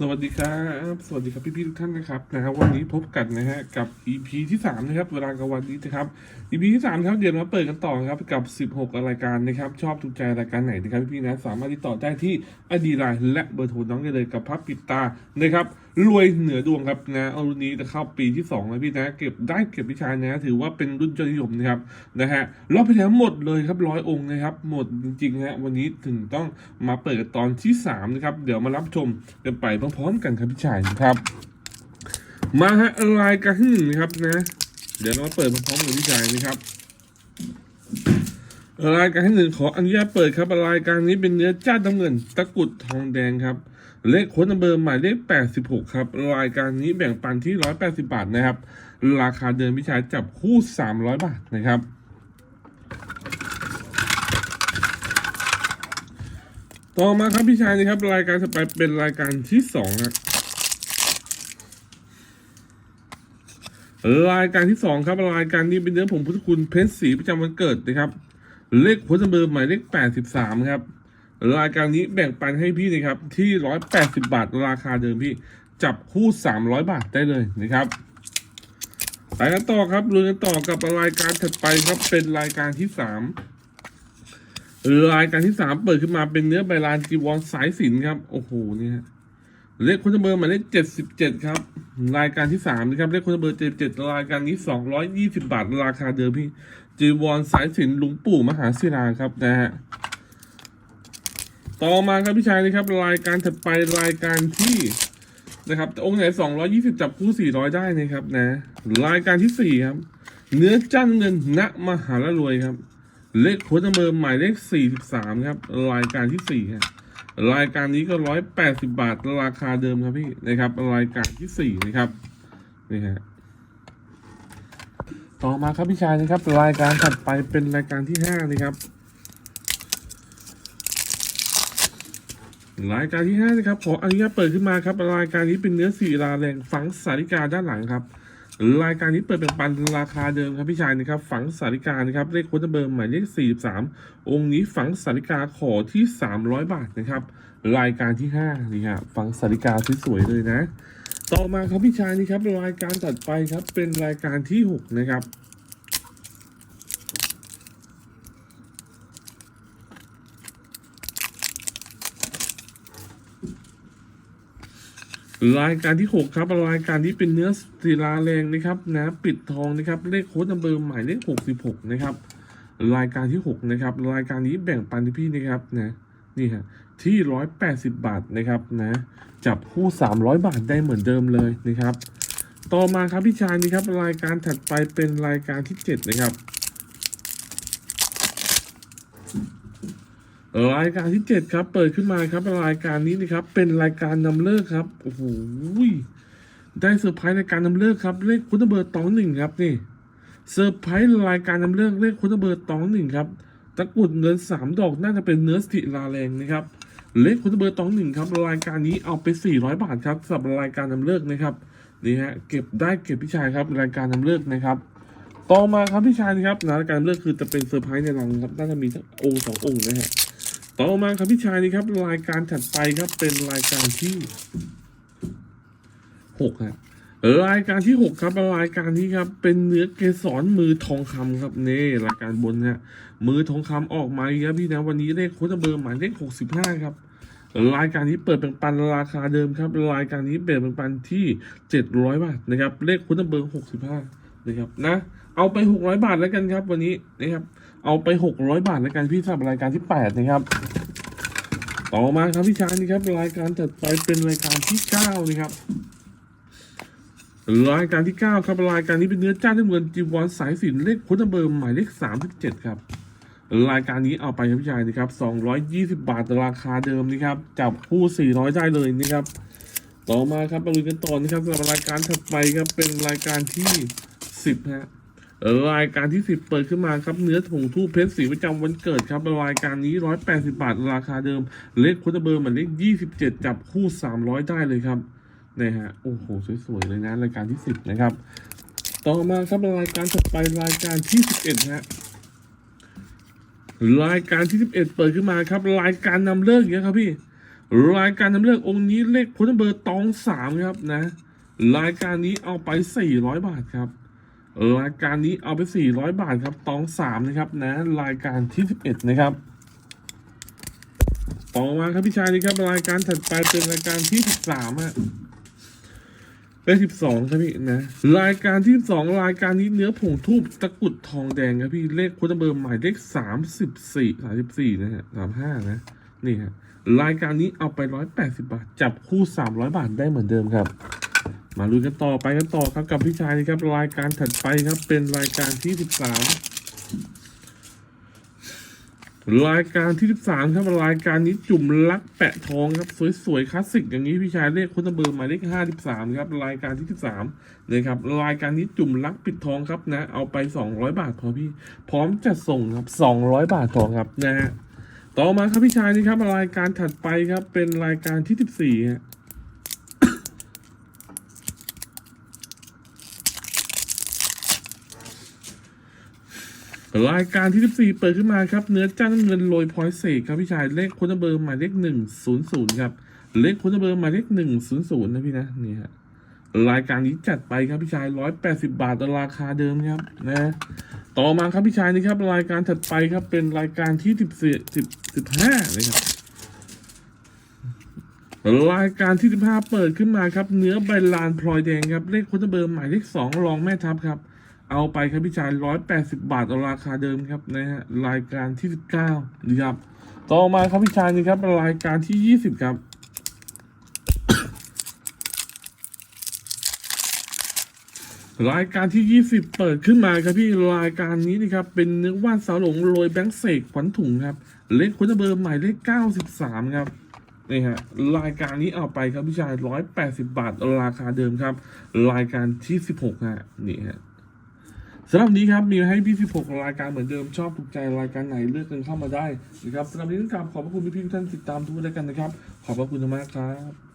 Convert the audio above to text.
สวัสดีครับ สวัสดีครับพี่ๆทุกท่านนะครับนะครับ วันนี้พบกันนะฮะกับ EP ที่3นะครับเวลากลางวันนี้นะครับ EP ที่3ครับเดี๋ยวมาเปิดกันต่อครับกับ 16 รายการนะครับชอบถูกใจรายการไหนนะครับพี่ๆนะสามารถติดต่อได้ที่อดีไลน์และเบอร์โทรน้องได้เลยกับพับปิดตานะครับรวยเหนือดวงครับนะเอารุ่นนี้จะเข้าปีที่2แล้วพี่นะ เก็บได้เก็บวิชานะ ถือว่าเป็นรุ่นยอดนิยมนะครับนะฮะรอบไปแล้วหมดเลยครับร้อยองค์นะครับ หมดจริงๆฮะวันนี้ถึงต้องมาเปิดตอนที่3นะครับเดี๋ยวมารับชมกันไปพร้อมๆกันครับพี่ชายนะครับ มาฮะรายการที่หนึ่งนะครับนะ เดี๋ยวเรามาเปิดพร้อมๆกับพี่ชายนะครับรายการที่หนึ่งขออนุญาตเปิดครับรายการนี้เป็นเนื้อจ้าดน้ำเงินตะกุดทองแดงครับ เลขค้นเบอร์หมายเลข 86 ครับ รายการนี้แบ่งปันที่ 180 บาทนะครับ ราคาเดิมพี่ชายจับคู่ 300 บาทนะครับต่อมาครับพี่ชายนะครับ รายการสไปเป็นรายการที่สองครับรายการที่สองครับ รายการนี้เป็นเนื้อผงพุทธคุณเพชรสีประจำวันเกิดนะครับ เลขหัวเบอร์หมายเลขแปดสิบสามครับ รายการนี้แบ่งปันให้พี่นะครับที่ร้อยแปดสิบาทราคาเดิมพี่ จับคู่สามร้อยบาทได้เลยนะครับไปกันต่อครับลุยกันต่อกับรายการถัดไปครับเป็นรายการที่สามรายการที่สามเปิดขึ้นมาเป็นเนื้อใบลานจีวรสายสินครับโอ้โหเนี่ยเลขคุณเบอร์หมายเลขเจ็ดสิบเจ็ดครับ รายการที่สามนะครับเลขคุณเบอร์เจ็ดเจ็ดรายการนี้สองร้อยยี่สิบาทราคาเดิมพี่จีวรสายสินลุงปู่มหาศิลาครับนะฮะ ต่อมาครับพี่ชายนะครับรายการถัดไปรายการที่นะครับองค์ไหนสองร้อยี่สิบจับคู่สี่ร้อยได้นะครับนะ รายการที่สี่ครับ เนื้อจันเงินณมหาละรวยครับ เลขโค้ดเบอร์หมายเลขสี่สิบสามครับ รายการที่สี่ครับรายการนี้ก็ร้อยแปดสิบาทราคาเดิมครับพี่นะครับ รายการที่สี่นะครับนี่ฮะต่อมาครับพี่ชายนะครับ รายการถัดไปเป็นรายการที่ห้านะครับ รายการที่ห้านะครับขออนุญาตเปิดขึ้นมาครับ รายการนี้เป็นเนื้อสีลาแรงฝังสาริกาด้านหลังครับ รายการนี้เปิดเป็นปันราคาเดิมครับพี่ชายนะครับ ฝังสาริกานะครับเลขโค้ดเบอร์หมายเลข 43 องค์นี้ฝังสาริกาขอที่ 300 บาทนะครับ รายการที่5นี่ครับฝังสาริกาสวยๆเลยนะ ต่อมาครับพี่ชายนี่ครับรายการถัดไปครับเป็นรายการที่ 6 นะครับ รายการที่ 6 ครับรายการนี้เป็นเนื้อศิลาแรงนะครับนะปิดทองนะครับเลขโค้ดนัมเบอร์หมายเลข66 นะครับ รายการที่ 6 นะครับ รายการนี้แบ่งปันที่พี่นะครับนะนี่ฮะที่ 180 บาทนะครับนะจับคู่ 300 บาทได้เหมือนเดิมเลยนะครับ ต่อมาครับพี่ชายนี่ครับรายการถัดไปเป็นรายการที่ 7 นะครับ รายการที่เจ็ดครับ เปิดขึ้นมาครับรายการนี้นะครับ เป็นรายการนำเลิกครับโอ้โหได้เซอร์ไพรส์รายการนำเลิกครับ เลขคุณเบอร์ตองหนึ่งครับนี่เซอร์ไพรส์รายการนำเลิกเลขคุณเบอร์ตองหนึ่งครับตะกรุดเงินสามดอกน่าจะเป็นเนื้อสติลาแรงนะครับ เลขคุณเบอร์ตองหนึ่งครับรายการนี้เอาไปสี่ร้อยบาทครับสำหรับรายการนำเลิกนะครับนี่ฮะเก็บได้เก็บพี่ชายครับรายการนำเลิกนะครับต่อมาครับพี่ชายนะครับรายการเลิกคือจะเป็นเซอร์ไพรส์ในรังครับน่าจะมีสักองค์สององค์นะฮะ ต่อมาครับพี่ชายนี่ครับ รายการถัดไปครับเป็นรายการที่หกครับรายการที่หกครับรายการนี้ครับ เป็นเนื้อเกสรมือทองคำครับนี่รายการบนฮะมือทองคำออกมาครับพี่นะวันนี้เลขโค้ดเบอร์หมายเลขหกสิบห้าครับรายการนี้เปิดเป็นปันราคาเดิมครับ รายการนี้เปิดเป็นปันที่เจ็ดร้อยบาทนะครับ เลขค้ดเบอร์หกสิบห้านะครับนะ เอาไปหกร้อยบาทแล้วกันครับ วันนี้นะครับ เอาไปหกร้อยบาทแล้วกันพี่สำหรับรายการที่แปดนะครับ ต่อมาครับพี่ชายนี่ครับ รายการถัดไปเป็นรายการที่เก้านะครับ รายการที่เก้าครับรายการนี้เป็นเนื้อจ้าที่เหมือนจีวรสายสินเลขค้ดเบอร์หมายเลขสามสิบเจ็ดครับ รายการนี้เอาไปครับพี่ชายนะครับสองร้อยยี่สิบาทราคาเดิมนะครับจับคู่สี่ร้อยได้เลยนะครับ ต่อมาครับมาดูกันต่อนะครับสำหรับรายการถัดไปครับเป็นรายการที่สิบฮะ รายการที่สิบเปิดขึ้นมาครับเนื้อผงทูเพชรสีประจำวันเกิดครับรายการนี้ร้อยแปดสิบาท ราคาเดิม เลขคุตเบอร์หมันเลขยี่สิบเจ็ดจับคู่สามร้อยได้เลยครับนะฮะโอ้โหสวยๆเลยนะรายการที่สิบนะครับ ต่อมาครับรายการถัดไปรายการที่สิบเอ็ดฮะรายการที่สิบเอ็ดเปิดขึ้นมาครับ รายการนำเลิกอย่างเงี้ยครับพี่รายการนำเลือกองค์นี้เลขพุทธเบอร์ตองสามครับนะ รายการนี้เอาไปสี่ร้อยบาทครับ รายการนี้เอาไปสี่ร้อยบาทครับตองสามนะครับนะ รายการที่สิบเอ็ดนะครับ ต่อมาครับพี่ชายนี่ครับ รายการถัดไปเป็นรายการที่สิบสามอะเลขสิบสองครับพี่นะ รายการที่สองรายการนี้เนื้อผงทูบตะกุดทองแดงครับพี่เลขคุณเบอร์หมายเลขสามสิบสี่สามสิบสี่นะฮะสามห้านะ นี่ฮะรายการนี้เอาไปร้อยแปดสิบาท จับคู่สามร้อยบาทได้เหมือนเดิมครับ มาลุ้นกันต่อไปกันต่อครับกับพี่ชายครับรายการถัดไปครับเป็นรายการที่สิบสามรายการที่13ครับรายการนี้จุ่มลักแปะทองครับสวยๆคลาสสิกอย่างนี้พี่ชายเลขคุณตะเบอร์หมายเลข53ครับรายการที่13นะครับรายการนี้จุ่มลักปิดทองครับนะ เอาไป200บาทพอพี่พร้อมจะส่งครับ200บาททองครับนะฮะต่อมาครับพี่ชายนี่ครับรายการถัดไปครับเป็นรายการที่14ฮะ รายการที่ 14 เปิดขึ้นมาครับ เนื้อจ้างน้ำเงินโรยพอยเสกครับพี่ชาย เลขคุณเบอร์หมายเลข100 ครับ เลขคุณเบอร์หมายเลข100 นะพี่นะนี่ฮะรายการนี้จัดไปครับพี่ชาย 180 บาทตราคาเดิมครับนะ ต่อมาครับพี่ชายนี่ครับ รายการถัดไปครับเป็นรายการที่ 14 10 15นะครับรายการที่ 15 เปิดขึ้นมาครับ เนื้อใบลานพลอยแดงครับ เลขคุณเบอร์หมายเลข2รองแม่ทัพครับ เอาไปครับพี่ชายร้อยแปดสิบาทเอาราคาเดิมครับนะฮะรายการที่สิบเก้านะครับ ต่อมาครับพี่ชายนี่ครับรายการที่ยี่สิบครับรายการที่ยี่สิบเปิดขึ้นมาครับพี่รายการนี้นะครับเป็นเนื้อว่านสาวหลงโรยแบงค์เสกขวัญถุงครับ เลขคุณเบอร์หมายเลขเก้าสิบสามครับนี่ฮะรายการนี้เอาไปครับพี่ชายร้อยแปดสิบาทราคาเดิมครับ รายการที่สิบหกฮะนี่ฮะ สำหรับนี้ครับ มีให้พี่16รายการเหมือนเดิมชอบถูกใจรายการไหนเลือกกันเข้ามาได้นะครับสำหรับนนี้ต้องกราบขอบพระคุณพี่ๆทุกท่านติดตามทุกรายการนะครับ ขอบพระคุณมากครับ